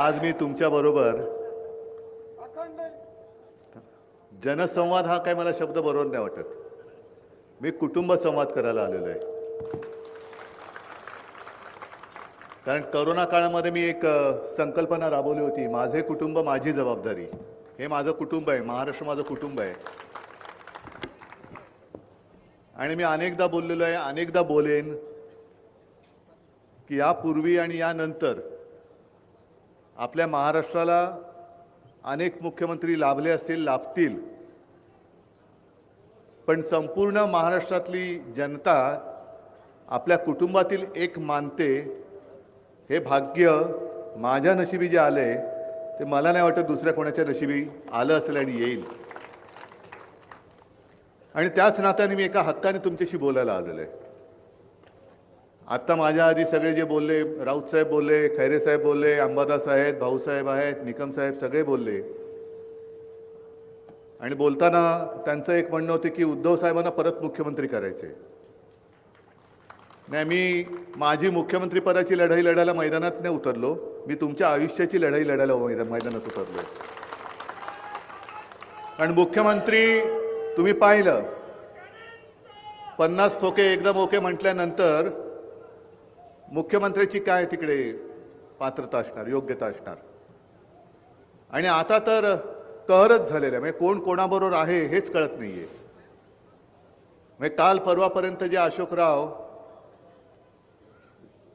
आज मी तुमच्याबरोबर जनसंवाद हा काय मला शब्द बरोबर नाही वाटत. मी कुटुंब संवाद करायला आलेलो आहे. कारण करोना काळामध्ये मी एक संकल्पना राबवली होती. माझे कुटुंब माझी जबाबदारी. हे माझं कुटुंब आहे. महाराष्ट्र माझं कुटुंब आहे. आणि मी अनेकदा बोललेलो आहे अनेकदा बोलेन की यापूर्वी आणि यानंतर आपल्या महाराष्ट्राला अनेक मुख्यमंत्री लाभले असतील लाभतील. पण संपूर्ण महाराष्ट्रातली जनता आपल्या कुटुंबातील एक मानते हे भाग्य माझ्या नशिबी जे आले ते मला नाही वाटत दुसऱ्या कोणाच्या नशिबी आलं असेल आणि येईल. आणि त्याच नात्याने मी एका हक्काने तुमच्याशी बोलायला आलेलं आहे. आत्ता माझ्या आधी सगळे जे बोलले राऊत साहेब बोलले खैरे साहेब बोलले अंबादास आहेत भाऊसाहेब आहेत निकम साहेब सगळे बोलले. आणि बोलताना त्यांचं एक म्हणणं होतं की उद्धव साहेबांना परत मुख्यमंत्री करायचे. नाही मी माझी मुख्यमंत्रीपदाची लढाई लढायला मैदानात नाही उतरलो. मी तुमच्या आयुष्याची लढाई लढायला मैदा- मैदानात उतरलो कारण मुख्यमंत्री तुम्ही पाहिलं. पन्नास खोके एकदम ओके म्हटल्यानंतर मुख्यमंत्र्याची काय तिकडे पात्रता असणार योग्यता असणार? आणि आता तर कहरच झालेलं आहे. म्हणजे कोण कोणाबरोबर आहे हेच कळत नाहीये. म्हणजे काल परवापर्यंत जे अशोकराव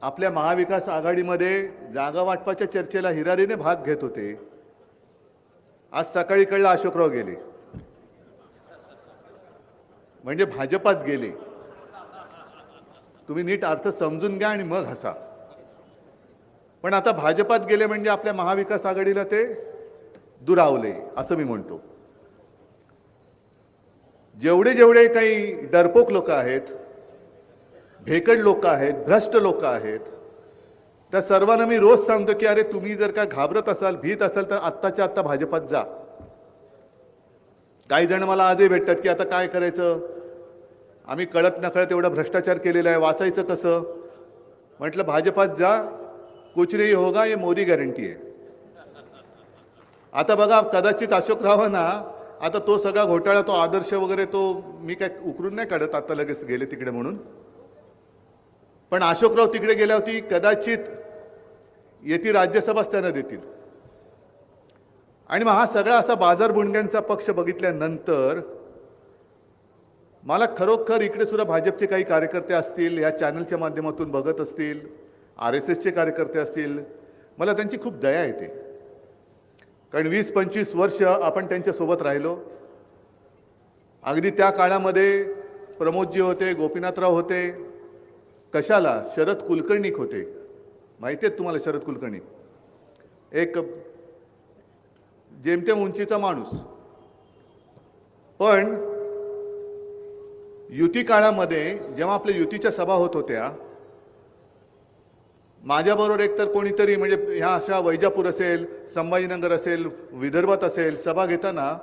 आपल्या महाविकास आघाडीमध्ये जागा वाटपाच्या चर्चेला हिरारीने भाग घेत होते. आज सकाळी कळलं अशोकराव गेले. म्हणजे भाजपात गेले. तुम्ही नीट अर्थ समजून घ्या आणि मग हसा. पण आता भाजपात गेले म्हणजे आपल्या महाविकास आघाडीला ते दुरावले असं मी म्हणतो. जेवढे जेवढे काही डरपोक लोक आहेत भेकड लोक आहेत भ्रष्ट लोक आहेत त्या सर्वांना मी रोज सांगतो की अरे तुम्ही जर का घाबरत असाल भीत असाल तर आत्ताच्या आत्ता भाजपात जा. काही जण मला आजही भेटतात की आता काय करायचं? आम्ही कळत नकळत एवढा भ्रष्टाचार केलेला आहे. वाचायचं कसं? म्हटलं भाजपात जा कुछ नाही होगा ये मोदी गॅरंटी आहे. आता बघा कदाचित अशोकरावांना आता तो सगळा घोटाळा तो आदर्श वगैरे तो मी काय उकरून नाही काढत आता लगेच गेले तिकडे म्हणून. पण अशोकराव तिकडे गेल्यावरती कदाचित येती राज्यसभाच त्यांना देतील. आणि मग हा सगळा असा बाजार बुणग्यांचा पक्ष बघितल्यानंतर मला खरोखर इकडे सुद्धा भाजपचे काही कार्यकर्ते असतील या चॅनलच्या माध्यमातून बघत असतील आर एस एसचे कार्यकर्ते असतील मला त्यांची खूप दया येते. कारण वीस पंचवीस वर्ष आपण त्यांच्यासोबत राहिलो. अगदी त्या काळामध्ये प्रमोदजी होते गोपीनाथराव होते. कशाला? शरद कुलकर्णीक होते. माहिती आहेत तुम्हाला शरद कुलकर्णी? एक जेमतेम उंचीचा माणूस. पण युती काळामध्ये जेव्हा आपल्या युतीच्या सभा होत होत्या माझ्याबरोबर एकतर कोणीतरी म्हणजे ह्या अशा वैजापूर असेल संभाजीनगर असेल विदर्भात असेल सभा घेताना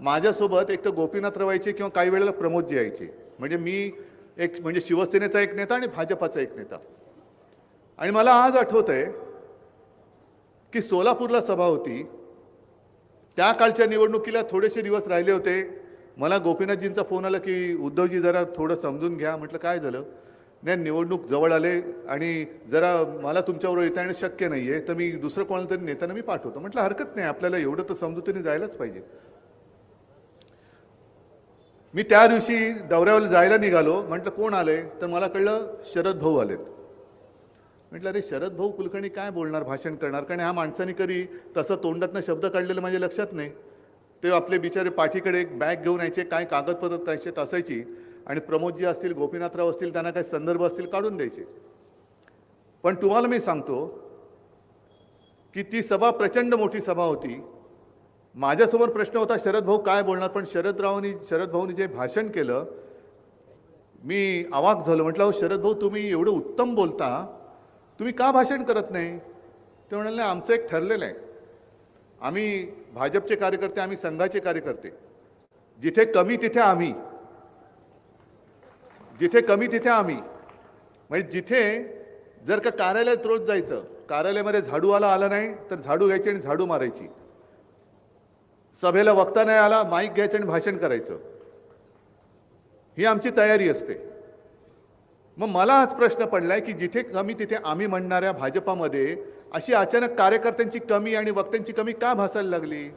माझ्यासोबत एक तर गोपीनाथ रवायचे किंवा काही वेळेला प्रमोदजी यायचे. म्हणजे मी एक म्हणजे शिवसेनेचा एक नेता आणि भाजपाचा एक नेता. आणि मला आज आठवत आहे की सोलापूरला सभा होती. त्या काळच्या निवडणुकीला थोडेसे दिवस राहिले होते. मला गोपीनाथजींचा फोन आला की उद्धवजी जरा थोडं समजून घ्या. म्हटलं काय झालं? नाही निवडणूक जवळ आले आणि जरा मला तुमच्याबरोबर येता येणं शक्य नाही आहे तर मी दुसरं कोणाला तरी नेत्यांना मी पाठवतो. म्हटलं हरकत नाही आपल्याला एवढं तर समजुतीने जायलाच पाहिजे. मी त्या दिवशी दौऱ्यावर जायला निघालो. म्हटलं कोण आले? तर मला कळलं शरद भाऊ आलेत. म्हटलं अरे शरद भाऊ कुलकर्णी काय बोलणार भाषण करणार? कारण ह्या माणसाने कधी तसं तोंडातनं शब्द काढलेलं माझ्या लक्षात नाही. ते आपले बिचारे पाठीकडे एक बॅग घेऊन यायचे काय कागदपत्र त्याच्यात असायची आणि प्रमोदजी असतील गोपीनाथराव असतील त्यांना काही संदर्भ असतील काढून द्यायचे. पण तुम्हाला मी सांगतो की ती सभा प्रचंड मोठी सभा होती. माझ्यासमोर प्रश्न होता शरद भाऊ काय बोलणार? पण शरदरावनी शरद भाऊनी जे भाषण केलं मी आवाक झालो. म्हटलं अहो शरद भाऊ तुम्ही एवढं उत्तम बोलता. तुम्ही का भाषण करत नाही? ते म्हणाले आमचं एक ठरलेलं आहे. आम्ही भाजपचे कार्यकर्ते आम्ही संघाचे कार्यकर्ते. जिथे कमी तिथे आम्ही. जिथे कमी तिथे आम्ही. म्हणजे जिथे जर का कार्यालयात रोज जायचं कार्यालयामध्ये झाडू आला नाही तर झाडू घ्यायची आणि झाडू मारायची. सभेला वक्ता नाही आला माईक घ्यायचं आणि भाषण करायचं. ही आमची तयारी असते. मग मला हाच प्रश्न पडलाय की जिथे कमी तिथे आम्ही म्हणणाऱ्या भाजपामध्ये अशी अचानक कार्यकर्त्यांची कमी आणि वक्त्यांची कमी का भासायला लागली?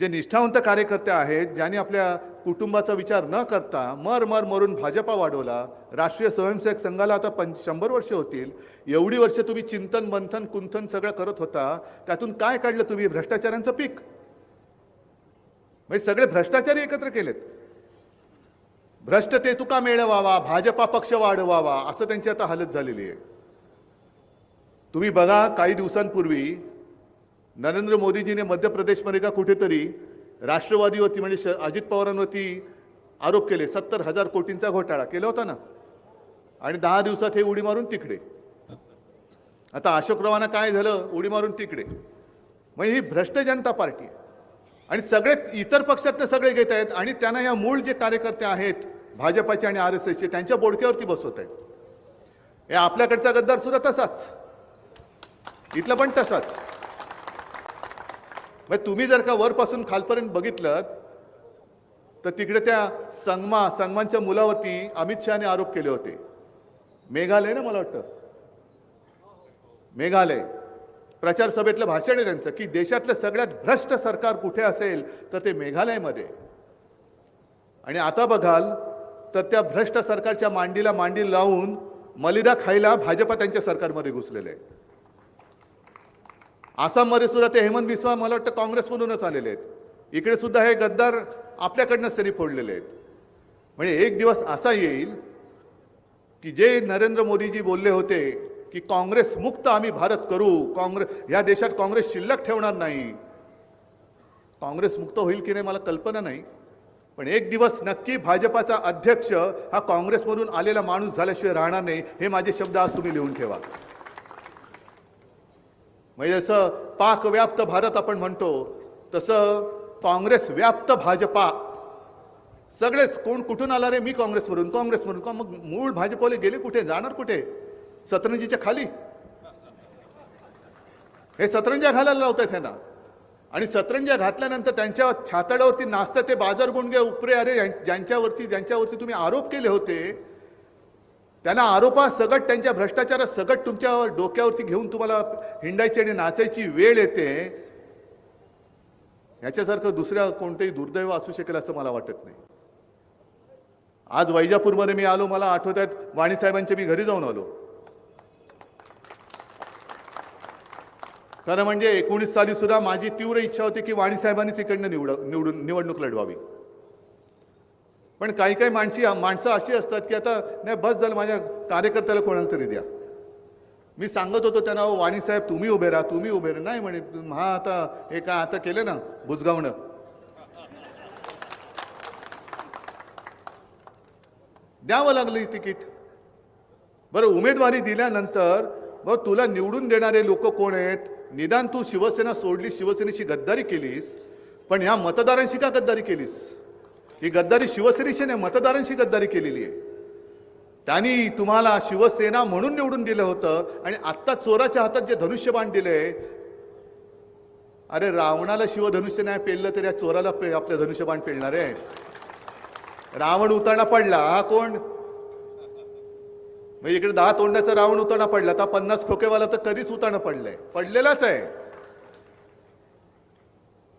जे निष्ठावंत कार्यकर्ते आहेत ज्यांनी आपल्या कुटुंबाचा विचार न करता मर मर मरून भाजपा वाढवला. राष्ट्रीय स्वयंसेवक संघाला आता पंच शंभर वर्ष होतील. एवढी वर्ष तुम्ही चिंतन मंथन कुंथन सगळं करत होता. त्यातून काय काढलं तुम्ही भ्रष्टाचारांचं पीक? म्हणजे सगळे भ्रष्टाचारी एकत्र केलेत. भ्रष्ट ते तुका मेळवावा भाजपा पक्ष वाढवावा असं त्यांची आता हालत झालेली आहे. तुम्ही बघा काही दिवसांपूर्वी नरेंद्र मोदीजीने मध्य प्रदेशमध्ये का कुठेतरी राष्ट्रवादीवरती म्हणजे श- अजित पवारांवरती आरोप केले. सत्तर हजार कोटींचा घोटाळा केला होता ना. आणि दहा दिवसात हे उडी मारून तिकडे. आता अशोकरावांना काय झालं? उडी मारून तिकडे. म्हणजे ही भ्रष्ट जनता पार्टी आहे. आणि सगळे इतर पक्षातले सगळे घेत आहेत आणि त्यांना या मूळ जे कार्यकर्ते आहेत भाजपाचे आणि आर एस एसचे त्यांच्या बोडक्यावरती बसवत आहेत. या आपल्याकडचा गद्दार सुद्धा तसाच. इथलं पण तसाच. मग तुम्ही जर का वरपासून खालपर्यंत बघितलं तर तिकडे त्या संगमा संगमांच्या मुलावरती अमित शहाने आरोप केले होते. मेघालय ना मला वाटतं? मेघालय. प्रचार सभेतलं भाषण आहे त्यांचं की देशातलं सगळ्यात भ्रष्ट सरकार कुठे असेल तर ते मेघालयमध्ये. आणि आता बघाल तर त्या भ्रष्ट सरकारच्या मांडीला मांडी लावून मलिदा खायला भाजपा त्यांच्या सरकारमध्ये घुसलेले आहे आसाममध्ये सुद्धा ते हेमंत बिस्वा मला वाटतं काँग्रेसमधूनच आलेले आहेत. इकडे सुद्धा हे गद्दार आपल्याकडनंच त्यांनी फोडलेले आहेत. म्हणजे एक दिवस असा येईल की जे नरेंद्र मोदीजी बोलले होते की काँग्रेस मुक्त आम्ही भारत करू काँग्रेस या देशात काँग्रेस शिल्लक ठेवणार नाही. काँग्रेस मुक्त होईल की नाही मला कल्पना नाही. पण एक दिवस नक्की भाजपाचा अध्यक्ष हा काँग्रेसमधून आलेला माणूस झाल्याशिवाय राहणार नाही हे माझे शब्द आज तुम्ही लिहून ठेवा. म्हणजे जसं पाकव्याप्त भारत आपण म्हणतो तसं काँग्रेस व्याप्त भाजपा. सगळेच कोण कुठून आला रे? मी काँग्रेसवरून. काँग्रेसवरून. का मग मूळ भाजपवाले गेले कुठे? जाणार कुठे? सतरंजीच्या खाली. हे सतरंजा घालायला लावतात ह्यांना. आणि सतरंज्या घातल्यानंतर त्यांच्या छाताडावरती नाचतं ते बाजार गुंडगे उपरे. अरे ज्यांच्यावरती ज्यांच्यावरती तुम्ही आरोप केले होते त्यांना आरोपा सगट त्यांच्या भ्रष्टाचारात सगट तुमच्या डोक्यावरती घेऊन तुम्हाला हिंडायची आणि नाचायची वेळ येते ह्याच्यासारखं दुसऱ्या कोणतंही दुर्दैव असू शकेल असं मला वाटत नाही. आज वैजापूरमध्ये मी आलो मला आठवत आहेत वाणीसाहेबांच्या मी घरी जाऊन आलो. खरं म्हणजे एकोणीस साली सुद्धा माझी तीव्र इच्छा होती की वाणीसाहेबांनीच इकडनं निवड निवडून निवडणूक लढवावी. पण काही काही माणसी माणसं अशी असतात की आता नाही बस झालं माझ्या कार्यकर्त्याला कोणाला तरी द्या. मी सांगत होतो त्यांना "अहो, वाणी साहेब तुम्ही उभे राहा तुम्ही उभे राहा. नाही म्हणे हा आता हे काय आता केलं ना बुजगावणं द्यावं लागलं तिकीट. बरं उमेदवारी दिल्यानंतर मग तुला निवडून देणारे लोक कोण आहेत? निदान तू शिवसेना सोडली शिवसेनेशी गद्दारी केलीस पण ह्या मतदारांशी का गद्दारी केलीस? ही गद्दारी शिवसेनेने मतदारांशी गद्दारी केलेली आहे. त्यांनी तुम्हाला शिवसेना म्हणून निवडून दिलं होतं आणि आत्ता चोराच्या हातात जे धनुष्यबाण दिले अरे रावणाला शिवधनुष्य नाही पेललं तर या चोराला पे आपलं धनुष्यबाण पेलणार आहे रावण उताना पडला हा कोण? म्हणजे इकडे दहा तोंडाचा रावण उताना पडला तर पन्नास खोकेवाला तर कधीच उताना पडलंय. पडलेलाच आहे.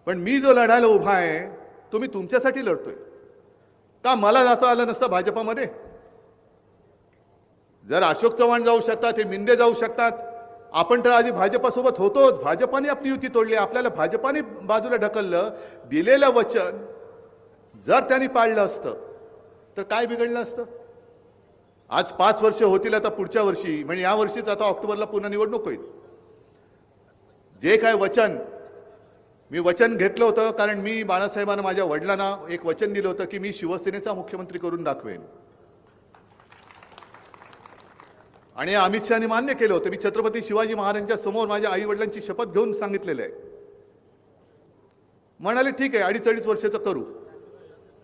पण मी जो लढायला उभा आहे तो मी तुमच्यासाठी लढतोय. का मला जाता आलं नसतं भाजपामध्ये? जर अशोक चव्हाण जाऊ शकतात हे मिंदे जाऊ शकतात आपण तर आधी भाजपासोबत होतोच. भाजपाने आपली युती तोडली आपल्याला भाजपाने बाजूला ढकललं दिलेलं वचन जर त्यांनी पाळलं असतं तर काय बिघडलं असतं? आज पाच वर्ष होतील आता पुढच्या वर्षी म्हणजे या वर्षीच आता ऑक्टोबरला पुन्हा निवडणूक होईल. जे काय वचन मी वचन घेतलं होतं कारण मी बाळासाहेबांना माझ्या वडिलांना एक वचन दिलं होतं की मी शिवसेनेचा मुख्यमंत्री करून दाखवेन. आणि अमित शहानी मान्य केलं होतं. मी छत्रपती शिवाजी महाराजांच्या समोर माझ्या आई वडिलांची शपथ घेऊन सांगितलेलं आहे. म्हणाले ठीक आहे अडीच अडीच वर्षाचं करू.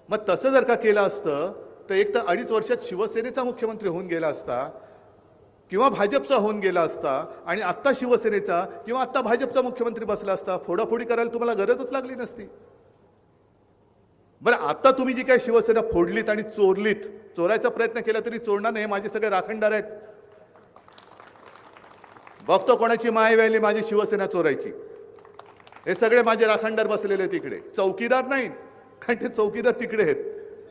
मग तसं जर का केलं असतं तर एक तर अडीच वर्षात शिवसेनेचा मुख्यमंत्री होऊन गेला असता किंवा भाजपचा होऊन गेला असता आणि आत्ता शिवसेनेचा किंवा आत्ता भाजपचा मुख्यमंत्री बसला असता फोडाफोडी करायला तुम्हाला गरजच लागली नसती. बरं आता तुम्ही जी काय शिवसेना फोडलीत आणि चोरलीत चोरायचा प्रयत्न केला तरी चोरणार नाही हे माझे सगळे राखणदार आहेत. बघतो कोणाची माय व्हायली माझी शिवसेना चोरायची. हे सगळे माझे राखणदार बसलेले आहेत चौकीदार नाहीत कारण ते चौकीदार तिकडे आहेत.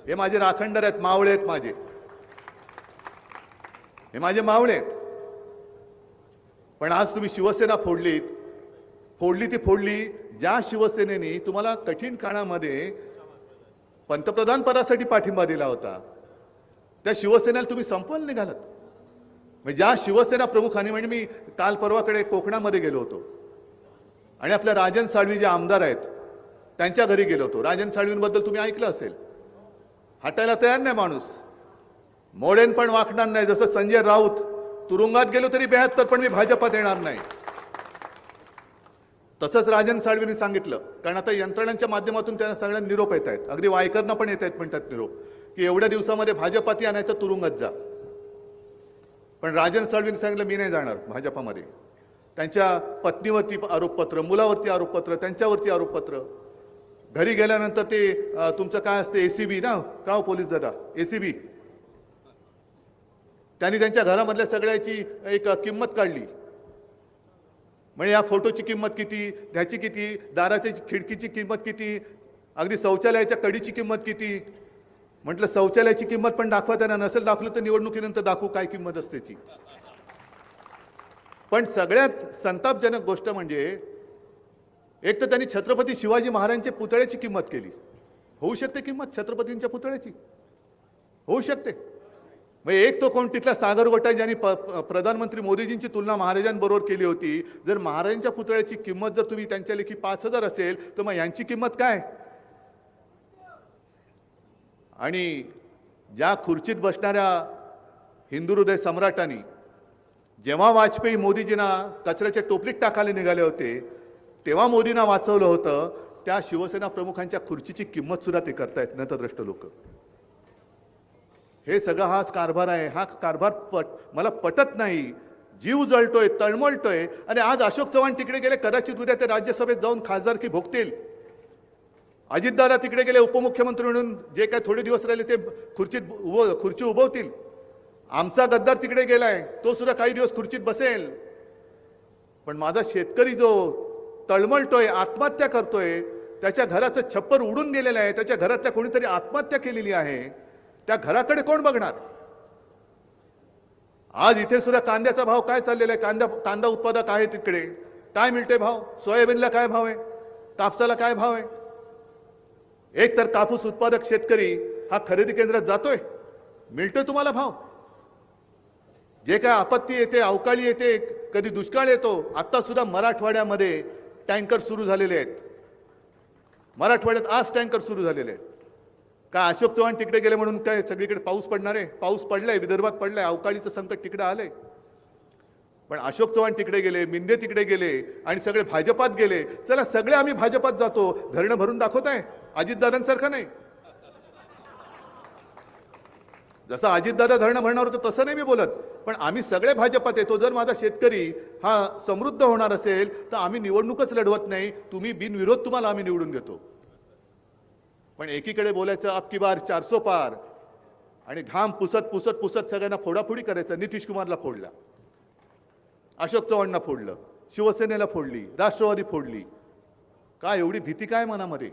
हे माझे राखणदार आहेत मावळे आहेत माझे. हे माझे मावळे आहेत. पण आज तुम्ही शिवसेना फोडलीत. फोडली ती फोडली ज्या शिवसेनेने तुम्हाला कठीण काळामध्ये पंतप्रधान पदासाठी पाठिंबा दिला होता त्या शिवसेनेला तुम्ही संपवायला निघालात म्हणजे ज्या शिवसेना प्रमुखांनी म्हणजे मी काल परवाकडे कोकणामध्ये गेलो होतो. आणि आपल्या राजन साळवी जे आमदार आहेत त्यांच्या घरी गेलो होतो. राजन साळवींबद्दल तुम्ही ऐकलं असेल. हटायला तयार नाही माणूस. मोडेन पण वाकणार नाही. जसं संजय राऊत तुरुंगात गेलो तरी बेहत्तर पण मी भाजपात येणार नाही. तसंच राजन साळवींनी सांगितलं कारण आता यंत्रणांच्या माध्यमातून त्यांना सगळ्यांना निरोप येत आहेत. अगदी वायकरना पण येत आहेत म्हणतात निरोप की एवढ्या दिवसामध्ये भाजपात या नाही तर तुरुंगात जा. पण राजन साळवींनी सांगितलं मी नाही जाणार भाजपामध्ये. त्यांच्या पत्नीवरती आरोपपत्र मुलावरती आरोपपत्र त्यांच्यावरती आरोपपत्र. घरी गेल्यानंतर ते तुमचं काय असते एसीबी ना? का हो पोलीस सी एसीबी त्यांनी त्यांच्या घरामधल्या सगळ्याची एक किंमत काढली. म्हणजे या फोटोची किंमत किती ह्याची किती दाराच्या खिडकीची किंमत किती अगदी शौचालयाच्या कडीची किंमत किती? म्हटलं शौचालयाची किंमत पण दाखवा त्यांना नसेल दाखवलं तर निवडणुकीनंतर दाखवू काय किंमत असते ती. पण सगळ्यात संतापजनक गोष्ट म्हणजे एक तर त्यांनी छत्रपती शिवाजी महाराजांच्या पुतळ्याची किंमत केली. होऊ शकते किंमत छत्रपतींच्या पुतळ्याची? होऊ शकते. मग एक तो कोण तिथला सागर गोटा ज्यांनी प- प्रधानमंत्री मोदीजींची तुलना महाराजांबरोबर केली होती. जर महाराजांच्या पुतळ्याची किंमत जर तुम्ही त्यांच्या लेखी पाच हजार असेल तर मग यांची किंमत काय? आणि ज्या खुर्चीत बसणाऱ्या हिंदू हृदय सम्राटांनी जेव्हा वाजपेयी मोदीजींना कचऱ्याच्या टोपलीत टाकायला निघाले होते तेव्हा मोदींना वाचवलं होतं त्या शिवसेना प्रमुखांच्या खुर्चीची किंमत सुद्धा ते करतायत नतद्रष्ट लोक. हे सगळं हाच कारभार आहे. हा कारभार पट मला पटत नाही. जीव जळतोय तळमळतोय. आणि आज अशोक चव्हाण तिकडे गेले कदाचित उद्या ते राज्यसभेत जाऊन खासदारकी भोगतील. अजितदादा तिकडे गेले उपमुख्यमंत्री म्हणून जे काय थोडे दिवस राहिले ते खुर्चीत उभं खुर्ची उभवतील. आमचा गद्दार तिकडे गेलाय तो सुद्धा काही दिवस खुर्चीत बसेल. पण माझा शेतकरी जो तळमळतोय आत्महत्या करतोय त्याच्या घराचं छप्पर उडून गेलेलं आहे त्याच्या घरातल्या कोणीतरी आत्महत्या केलेली आहे त्या घराकडे कोण बघणार? आज इथे सुद्धा कांद्याचा भाव काय चाललेला आहे? कांदा कांदा उत्पादक आहे तिकडे काय मिळते भाव? सोयाबीनला काय भाव आहे? कापसाला काय भाव आहे? एक तर कापूस उत्पादक शेतकरी हा खरेदी केंद्रात जातोय. मिळतोय तुम्हाला भाव? जे काय आपत्ती येते अवकाळी येते कधी दुष्काळ येतो आता सुद्धा मराठवाड्यामध्ये टँकर सुरू झालेले आहेत. मराठवाड्यात आज टँकर सुरू झालेले आहेत. का अशोक चव्हाण तिकडे गेले म्हणून काय सगळीकडे पाऊस पडणार आहे? पाऊस पडलाय विदर्भात पडलाय अवकाळीचं संकट तिकडे आलंय. पण अशोक चव्हाण तिकडे गेले मिंदे तिकडे गेले आणि सगळे भाजपात गेले. चला सगळे आम्ही भाजपात जातो. धरणं भरून दाखवत आहे. अजितदादांसारखं नाही. जसं अजितदादा धरणं भरणार होतं तसं नाही मी बोलत. पण आम्ही सगळे भाजपात येतो जर माझा शेतकरी हा समृद्ध होणार असेल तर आम्ही निवडणूकच लढवत नाही. तुम्ही बिनविरोध तुम्हाला आम्ही निवडून देतो पण एकीकडे बोलायचं आपकी बार चारसो पार आणि घाम पुसत पुसत पुसत सगळ्यांना फोडाफोडी करायचं नितीश कुमारला फोडला. अशोक चव्हाणना फोडलं शिवसेनेला फोडली राष्ट्रवादी फोडली. काय एवढी भीती काय मनामध्ये?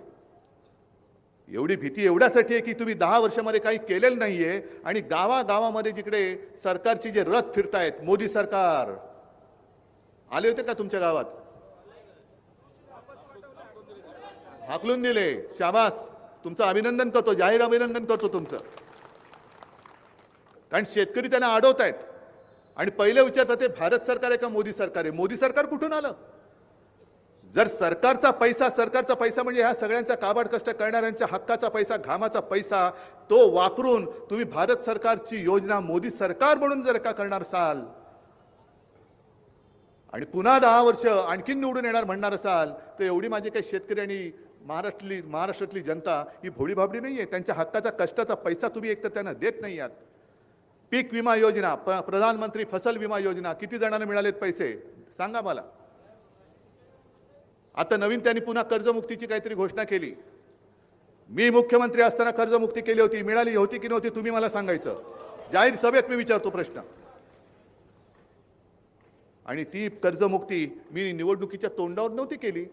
एवढी भीती एवढ्यासाठी आहे की तुम्ही दहा वर्षामध्ये काही केलेलं नाहीये आणि गावागावामध्ये जिकडे सरकारची जे रथ फिरतायत मोदी सरकार. आले होते का तुमच्या गावात? हाकलून दिले शाबास. तुमचं अभिनंदन करतो जाहीर अभिनंदन करतो तुमचं. कारण शेतकरी त्यांना अडवत आहेत. आणि पहिले विचारतात ते भारत सरकार आहे का मोदी सरकार आहे? मोदी सरकार कुठून आलं? जर सरकारचा पैसा सरकारचा पैसा म्हणजे ह्या सगळ्यांचा काबाड कष्ट करणाऱ्यांच्या हक्काचा पैसा घामाचा पैसा तो वापरून तुम्ही भारत सरकारची योजना मोदी सरकार म्हणून जर का करणार असाल आणि पुन्हा दहा वर्ष आणखीन निवडून येणार म्हणणार असाल तर एवढी माझी काही शेतकरी आणि महाराष्ट्रातली महाराष्ट्रातली जनता ही भोळीभाबडी नाही आहे त्यांच्या हक्काचा कष्टाचा पैसा तुम्ही एकतर त्यांना देत नाही आहात. पीक विमा योजना प- प्रधानमंत्री फसल विमा योजना किती जणांना मिळालेत पैसे? सांगा मला. आता नवीन त्यांनी पुन्हा कर्जमुक्तीची काहीतरी घोषणा केली. मी मुख्यमंत्री असताना कर्जमुक्ती केली होती मिळाली होती की नव्हती तुम्ही मला सांगायचं. जाहीर सभेत मी विचारतो प्रश्न. आणि ती कर्जमुक्ती मी निवडणुकीच्या तोंडावर नव्हती केली.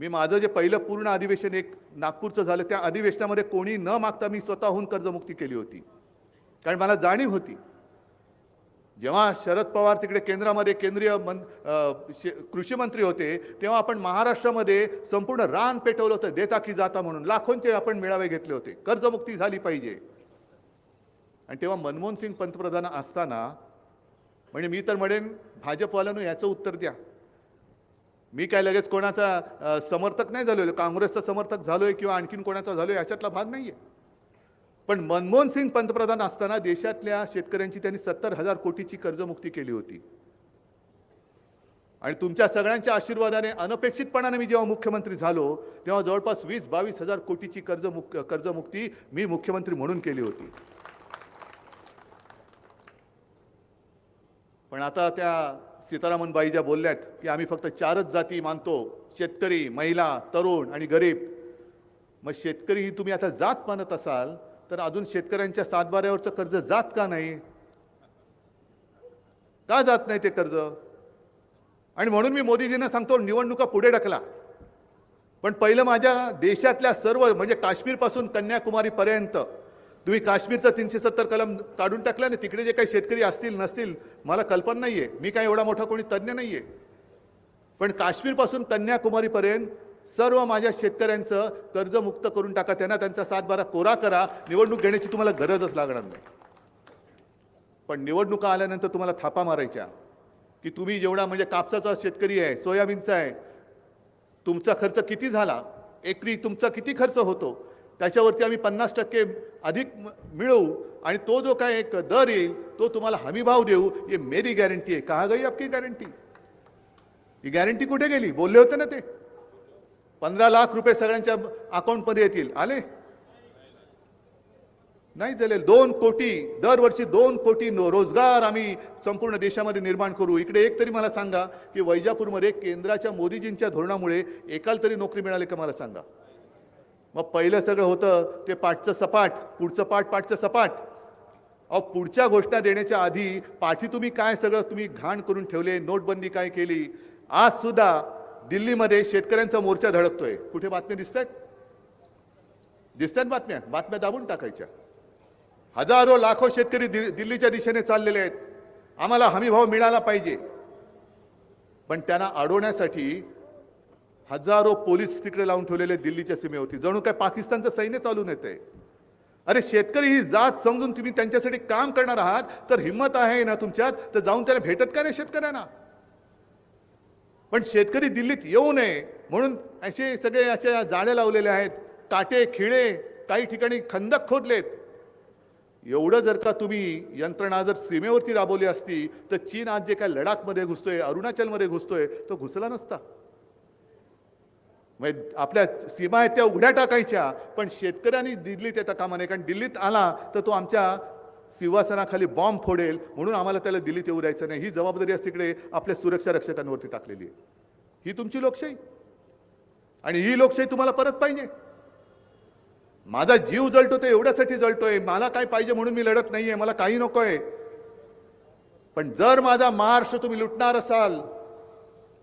मी माझं जे पहिलं पूर्ण अधिवेशन एक नागपूरचं झालं त्या अधिवेशनामध्ये कोणी न मागता मी स्वतःहून कर्जमुक्ती केली होती. कारण मला जाणीव होती. जेव्हा शरद पवार तिकडे केंद्रामध्ये केंद्रीय मन शे- कृषी मंत्री होते तेव्हा आपण महाराष्ट्रामध्ये संपूर्ण रान पेटवलं होतं देता की जाता म्हणून. लाखोंचे आपण मेळावे घेतले होते. कर्जमुक्ती झाली पाहिजे. आणि तेव्हा मनमोहन सिंग पंतप्रधान असताना म्हणजे मी तर म्हणेन भाजपवाल्यानं याचं उत्तर द्या. मी काय लगेच कोणाचा समर्थक नाही झालो काँग्रेसचा समर्थक झालो आहे किंवा आणखीन कोणाचा झालोय याच्यातला भाग नाही आहे पण मनमोहन सिंग पंतप्रधान असताना देशातल्या शेतकऱ्यांची त्यांनी सत्तर हजार कोटीची कर्जमुक्ती केली होती. आणि तुमच्या सगळ्यांच्या आशीर्वादाने अनपेक्षितपणाने मी जेव्हा मुख्यमंत्री झालो तेव्हा जवळपास वीस बावीस हजार कोटीची कर्जमुक कर्जमुक्ती मी मुख्यमंत्री म्हणून केली होती. पण आता त्या सीतारामनबाई ज्या ज्या बोलल्यात की आम्ही फक्त चारच जाती मानतो शेतकरी महिला तरुण आणि गरीब. मग शेतकरी ही तुम्ही आता जात मानत असाल तर अजून शेतकऱ्यांच्या सातबाऱ्यावरचं कर्ज जात का नाही? का जात नाही ते कर्ज? आणि म्हणून मी मोदीजींना सांगतो निवडणुका पुढे ढकला. पण पहिलं माझ्या देशातल्या सर्व म्हणजे काश्मीरपासून कन्याकुमारीपर्यंत तुम्ही काश्मीरचा तीनशे सत्तर कलम काढून टाकला ना तिकडे जे काही शेतकरी असतील नसतील मला कल्पना नाही आहे मी काय एवढा मोठा कोणी तज्ज्ञ आहे पण काश्मीरपासून कन्याकुमारीपर्यंत सर्व माझ्या शेतकऱ्यांचं कर्जमुक्त करून टाका. त्यांना त्यांचा सातबारा कोरा करा. निवडणूक घेण्याची तुम्हाला गरजच लागणार नाही. पण निवडणुका आल्यानंतर तुम्हाला थापा मारायच्या. की तुम्ही जेवढा म्हणजे कापसाचा शेतकरी आहे सोयाबीनचा आहे तुमचा खर्च किती झाला? एकरी तुमचा किती खर्च होतो? त्याच्यावरती आम्ही पन्नास टक्के अधिक म- मिळवू आणि तो जो काय एक दर येईल तो तुम्हाला हमीभाव देऊ हे मेरी गॅरंटी आहे. कहा गई आपकी गॅरंटी? ही गॅरंटी कुठे गेली? बोलले होते ना ते. पंधरा लाख रुपये सगळ्यांच्या अकाउंटमध्ये येतील. आले? नाही चालेल. दोन कोटी दरवर्षी दोन कोटी रोजगार आम्ही संपूर्ण देशामध्ये निर्माण करू. इकडे एक तरी मला सांगा की वैजापूरमध्ये केंद्राच्या मोदीजींच्या धोरणामुळे एकाला तरी नोकरी मिळाली का मला सांगा? मग पहिलं सगळं होतं ते पाठचं सपाट पुढचं पाठ पाठचं सपाट. अहो पुढच्या घोषणा देण्याच्या आधी पाठी तुम्ही काय सगळं तुम्ही घाण करून ठेवले नोटबंदी काय केली? आज सुद्धा दिल्लीमध्ये शेतकऱ्यांचा मोर्चा धडकतोय. कुठे बातम्या दिसत आहेत दिसतात बातम्या? बातम्या दाबून टाकायच्या. हजारो लाखो शेतकरी दि- दिल्लीच्या दिशेने चाललेले आहेत. आम्हाला हमीभाव मिळाला पाहिजे. पण त्यांना अडवण्यासाठी हजारो पोलीस तिकडे लावून ठेवलेले दिल्लीच्या सीमेवरती. जणू काय पाकिस्तानचं सैन्य चालून येते अरे शेतकरी ही जात समजून तुम्ही त्यांच्यासाठी काम करणार आहात तर हिंमत आहे ना तुमच्यात? तर जाऊन त्याला भेटत का नाही शेतकऱ्यांना? पण शेतकरी दिल्लीत येऊ नये म्हणून असे सगळे अशा जाळे लावलेले आहेत. काटे खिळे काही ठिकाणी खंदक खोदलेत. एवढं जर का तुम्ही यंत्रणा जर सीमेवरती राबवली असती तर चीन आज जे काय लडाखमध्ये घुसतोय अरुणाचलमध्ये घुसतोय तो घुसला नसता. म्हणजे आपल्या सीमा आहेत त्या उघड्या टाकायच्या पण शेतकऱ्यांनी दिल्लीत येता कामा नये. कारण दिल्लीत आला तर तो आमच्या सिंहासनाखाली बॉम्ब फोडेल म्हणून आम्हाला त्याला दिल्लीत येऊ द्यायचं नाही. ही जबाबदारी आज तिकडे आपल्या सुरक्षा रक्षकांवरती टाकलेली आहे. ही तुमची लोकशाही. आणि ही लोकशाही तुम्हाला परत पाहिजे. माझा जीव जळतो ते एवढ्यासाठी जळतोय. मला काय पाहिजे म्हणून मी लढत नाहीये मला काही नकोय. पण जर माझा महाराष्ट्र तुम्ही लुटणार असाल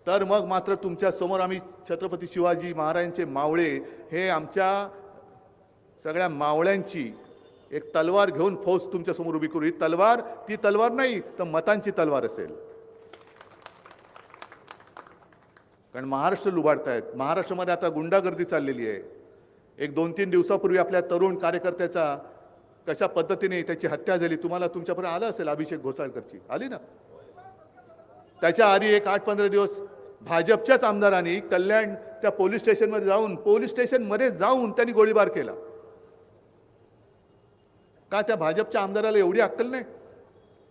तर मग मात्र तुमच्यासमोर आम्ही छत्रपती शिवाजी महाराजांचे मावळे हे आमच्या सगळ्या मावळ्यांची एक तलवार घेऊन फौज तुमच्यासमोर उभी करू. ही तलवार ती तलवार नाही तर मतांची तलवार असेल. कारण महाराष्ट्र लुबाडतायत. महाराष्ट्रामध्ये आता गुंडागर्दी चाललेली आहे. एक दोन तीन दिवसापूर्वी आपल्या तरुण कार्यकर्त्याचा कशा पद्धतीने त्याची हत्या झाली तुम्हाला तुमच्यापर्यंत आलं असेल अभिषेक घोसाळकरची? आली ना? त्याच्या आधी एक आठ पंधरा दिवस भाजपच्याच आमदारांनी कल्याण त्या पोलीस स्टेशनमध्ये जाऊन पोलीस स्टेशनमध्ये जाऊन त्यांनी गोळीबार केला. का त्या भाजपच्या आमदाराला एवढी अक्कल नाही?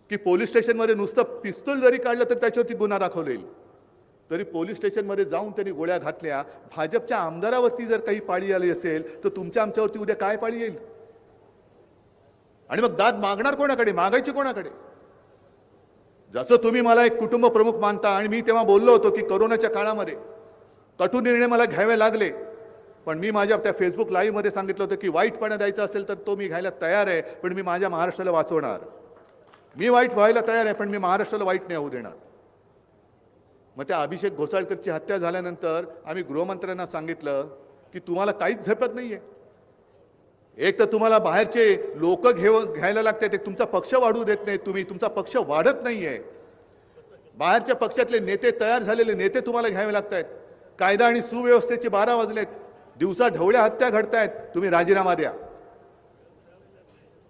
की पोलीस स्टेशनमध्ये नुसतं पिस्तूल जरी काढलं तर त्याच्यावरती गुन्हा दाखवला येईल. तरी पोलीस स्टेशनमध्ये जाऊन त्यांनी गोळ्या घातल्या. भाजपच्या आमदारावरती जर काही पाळी आली असेल तर तुमच्या आमच्यावरती उद्या काय पाळी येईल? आणि मग दाद मागणार कोणाकडे? मागायची कोणाकडे? जसं तुम्ही मला एक कुटुंब प्रमुख मानता आणि मी तेव्हा बोललो होतो की करोनाच्या काळामध्ये कटू निर्णय मला घ्यावे लागले पण मी माझ्या त्या फेसबुक लाईव्हमध्ये सांगितलं होतं की वाईटपणा द्यायचा असेल तर तो मी घ्यायला तयार आहे पण मी माझ्या महाराष्ट्राला वाचवणार. मी वाईट व्हायला तयार आहे पण मी महाराष्ट्राला वाईट नाही होऊ देणार. मग त्या अभिषेक घोसाळकरची हत्या झाल्यानंतर आम्ही गृहमंत्र्यांना सांगितलं की तुम्हाला काहीच झेपत आहे एक तर तुम्हाला बाहेरचे लोक घेव घ्यायला लागतात एक तुमचा पक्ष वाढू देत नाही तुम्ही तुमचा पक्ष वाढत नाही आहे बाहेरच्या पक्षातले नेते तयार झालेले नेते तुम्हाला घ्यावे लागत आहेत कायदा आणि सुव्यवस्थेचे बारा वाजलेत. दिवसा ढवळ्या हत्या घडतायत. तुम्ही राजीनामा द्या.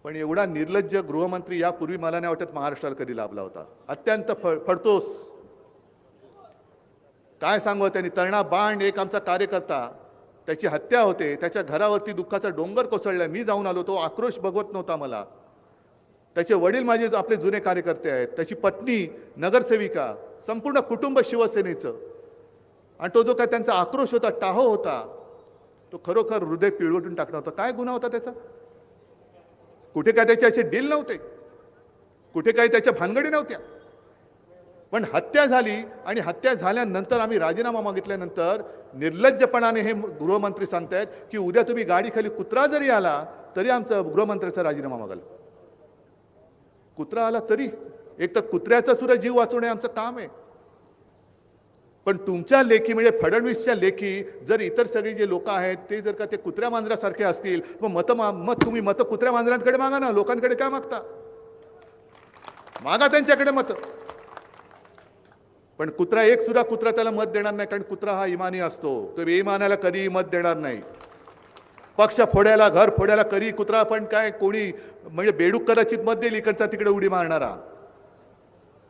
पण एवढा निर्लज्ज गृहमंत्री यापूर्वी मला नाही वाटत महाराष्ट्राला कधी लाभला होता. अत्यंत फडतोस. काय सांगू त्यांनी? तरणा बाण एक आमचा कार्यकर्ता. त्याची हत्या होते त्याच्या घरावरती दुःखाचा डोंगर कोसळला मी जाऊन आलो तो आक्रोश बघवत नव्हता मला. त्याचे वडील माझे आपले जुने कार्यकर्ते आहेत त्याची पत्नी नगरसेविका संपूर्ण कुटुंब शिवसेनेचं. आणि तो जो काय त्यांचा आक्रोश होता टाहो होता तो खरोखर हृदय पिळवटून टाकला होता. काय गुन्हा होता त्याचा? कुठे काय त्याचे असे डील नव्हते? कुठे काही त्याच्या भानगडी नव्हत्या? पण हत्या झाली आणि हत्या झाल्यानंतर आम्ही राजीनामा मागितल्यानंतर निर्लज्जपणाने हे गृहमंत्री सांगतायत की उद्या तुम्ही गाडीखाली कुत्रा जरी आला तरी आमचा गृहमंत्र्याचा राजीनामा मागाल. कुत्रा आला तरी. एक तर कुत्र्याचा सुद्धा जीव वाचवणे आमचं काम आहे. पण तुमच्या लेखी म्हणजे फडणवीसच्या लेखी जर इतर सगळे जे लोक आहेत ते जर का ते कुत्र्या मांजरासारखे असतील मग मत मत तुम्ही मत कुत्र्या मांजरांकडे मागा ना लोकांकडे काय मागता? मागा त्यांच्याकडे मतं. पण कुत्रा एक सुद्धा कुत्रा त्याला मत देणार नाही कारण कुत्रा हा इमानी असतो. तो बेईमानाला कधीही मत देणार नाही. पक्ष फोड्याला घर फोड्याला कधी कुत्रा पण काय कोणी म्हणजे बेडूक कदाचित मत देईल इकडचा तिकडे उडी मारणारा.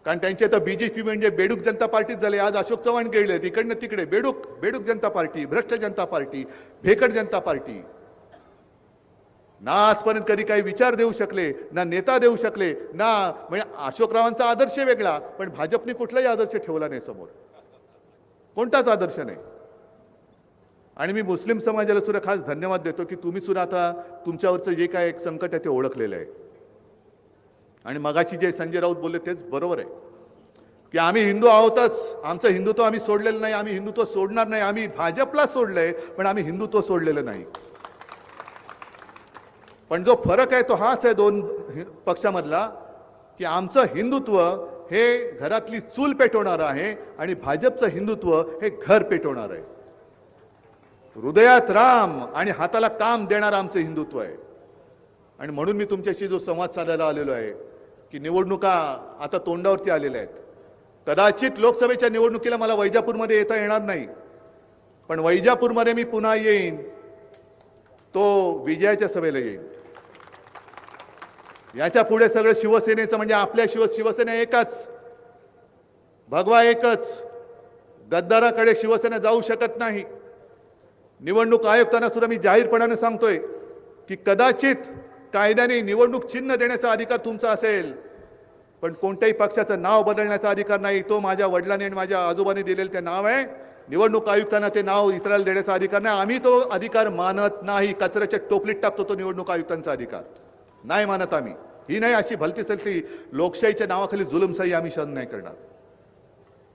कारण त्यांचे तर बीजेपी म्हणजे बेडूक जनता पार्टीच झाले. आज अशोक चव्हाण गेले तिकडनं तिकडे. बेडूक बेडूक जनता पार्टी भ्रष्ट जनता पार्टी भेकड जनता पार्टी. ना आजपर्यंत कधी काही विचार देऊ शकले ना नेता देऊ शकले ना म्हणजे अशोकरावांचा आदर्श वेगळा पण भाजपने कुठलाही आदर्श ठेवला नाही समोर. कोणताच आदर्श नाही. आणि मी मुस्लिम समाजाला सुद्धा खास धन्यवाद देतो की तुम्ही सुद्धा आता तुमच्यावरचं जे काय एक संकट आहे ते ओळखलेलं आहे. आणि मगाशी जे संजय राऊत बोलले तेच बरोबर आहे. की आम्ही हिंदू आहोतच आमचं हिंदुत्व आम्ही सोडलेलं नाही आम्ही हिंदुत्व सोडणार नाही आम्ही भाजपला सोडलंय पण आम्ही हिंदुत्व सोडलेलं नाही. पण जो फरक आहे तो हाच आहे दोन हि- पक्षामधला की आमचं हिंदुत्व हे घरातली चूल पेटवणार आहे आणि भाजपचं हिंदुत्व हे घर पेटवणार आहे. हृदयात राम आणि हाताला काम देणारं आमचं हिंदुत्व आहे. आणि म्हणून मी तुमच्याशी जो संवाद साधायला आलेलो आहे की निवडणुका आता तोंडावरती आलेल्या आहेत. कदाचित लोकसभेच्या निवडणुकीला मला वैजापूरमध्ये येता येणार नाही पण वैजापूरमध्ये मी पुन्हा येईन तो विजयाच्या सभेला येईल याच्यापुढे सगळं शिवसेनेचं म्हणजे आपल्या शिव शिवसेना एकच. भगवा एकच. गद्दाराकडे शिवसेना जाऊ शकत नाही. निवडणूक आयुक्तांना सुद्धा मी जाहीरपणाने सांगतोय की कदाचित कायद्याने निवडणूक चिन्ह देण्याचा अधिकार तुमचा असेल पण कोणत्याही पक्षाचं नाव बदलण्याचा अधिकार नाही. तो माझ्या वडिलांनी आणि माझ्या आजोबांनी दिलेलं ते नाव आहे. निवडणूक आयुक्तांना ते नाव इतराला देण्याचा अधिकार नाही. आम्ही तो अधिकार मानत नाही. कचऱ्याच्या टोपलीत टाकतो तो निवडणूक आयुक्तांचा अधिकार. नाही मानत आम्ही. ही नाही अशी भलती सलती लोकशाहीच्या नावाखाली जुलमशाही आम्ही सहन नाही करणार.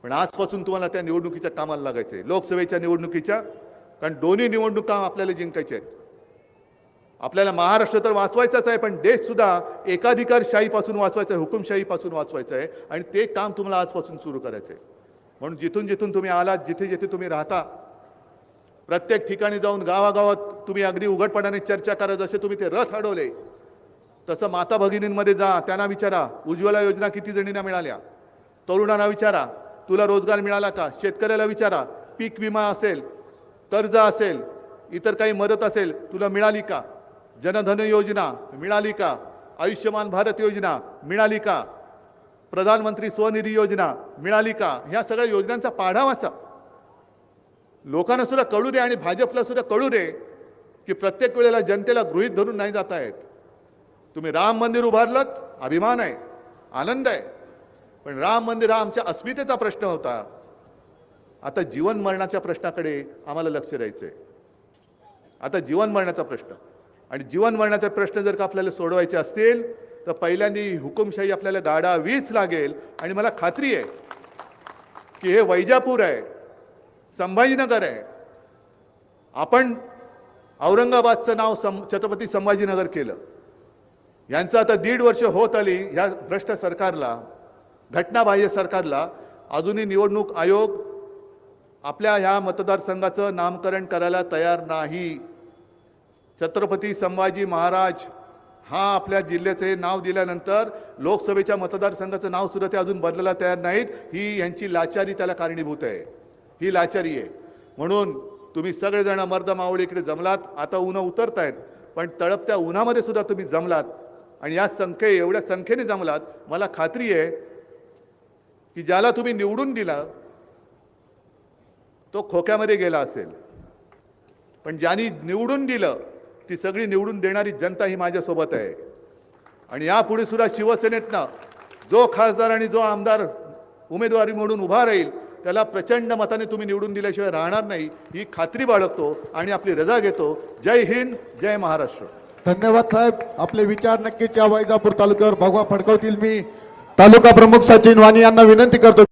पण आजपासून तुम्हाला त्या निवडणुकीच्या कामाला लागायचे लोकसभेच्या निवडणुकीच्या कारण दोन्ही निवडणुका आपल्याला जिंकायचे आहेत. आपल्याला महाराष्ट्र तर वाचवायचाच आहे पण देश सुद्धा एकाधिकारशाहीपासून वाचवायचा आहे हुकुमशाहीपासून वाचवायचं आहे आणि ते काम तुम्हाला आजपासून सुरू करायचं आहे म्हणून जिथून जिथून तुम्ही आलात जिथे जिथे तुम्ही राहता प्रत्येक ठिकाणी जाऊन गावागावात तुम्ही अगदी उघडपणाने चर्चा करा जसे तुम्ही ते रथ अडवले. तसं माता भगिनींमध्ये जा त्यांना विचारा उज्ज्वला योजना किती जणींना मिळाल्या? तरुणांना विचारा तुला रोजगार मिळाला का? शेतकऱ्याला विचारा पीक विमा असेल कर्ज असेल इतर काही मदत असेल तुला मिळाली का? जनधन योजना मिळाली का? आयुष्यमान भारत योजना मिळाली का? प्रधानमंत्री स्वनिधी योजना मिळाली का? ह्या सगळ्या योजनांचा पाढा वाचा. लोकांना सुद्धा कळू दे आणि भाजपला सुद्धा कळू दे की प्रत्येक वेळेला जनतेला गृहीत धरून नाही जाता येत. तुम्ही राम मंदिर उभारलत अभिमान आहे आनंद आहे. पण राम मंदिर हा आमच्या अस्मितेचा प्रश्न होता. आता जीवन मरणाच्या प्रश्नाकडे आम्हाला लक्ष द्यायचंय. आता जीवन मरणाचा प्रश्न. आणि जीवन मरणाचा प्रश्न जर का आपल्याला सोडवायचे असतील तर पहिल्यांदा हुकुमशाही आपल्याला गाडावीच लागेल. आणि मला खात्री आहे की हे वैजापूर आहे संभाजीनगर आहे. आपण औरंगाबादचं नाव सं छत्रपती संभाजीनगर केलं. यांचं आता दीड वर्ष होत आली ह्या भ्रष्ट सरकारला घटनाबाह्य सरकारला. अजूनही निवडणूक आयोग आपल्या ह्या मतदारसंघाचं नामकरण करायला तयार नाही. छत्रपती संभाजी महाराज हा आपल्या जिल्ह्याचे नाव दिल्यानंतर लोकसभेच्या मतदारसंघाचं नाव सुद्धा ते अजून बदलायला तयार नाहीत. ही यांची लाचारी त्याला कारणीभूत आहे. ही लाचारी आहे. म्हणून तुम्ही सगळेजण मर्द मावळी इकडे जमलात. आता उन्हा उतरतायत पण तळपत्या उन्हामध्ये सुद्धा तुम्ही जमलात. आणि या संख्ये एवढ्या संख्येने जमलात मला खात्री आहे की ज्याला तुम्ही निवडून दिला तो खोक्यामध्ये गेला असेल. पण ज्यांनी निवडून दिलं ती सगळी निवडून देणारी जनता ही माझ्यासोबत आहे. आणि यापुढे सुद्धा शिवसेनेतनं जो खासदार आणि जो आमदार उमेदवारी म्हणून उभा राहील त्याला प्रचंड मताने तुम्ही निवडून दिल्याशिवाय राहणार नाही ही खात्री बाळगतो आणि आपली रजा घेतो. जय हिंद जय महाराष्ट्र. धन्यवाद साहेब. आपले विचार नक्कीच या वैजापूर तालुक्यावर भगवा फडकवतील मी. तालुका प्रमुख सचिन वाणी यांना विनंती करतो.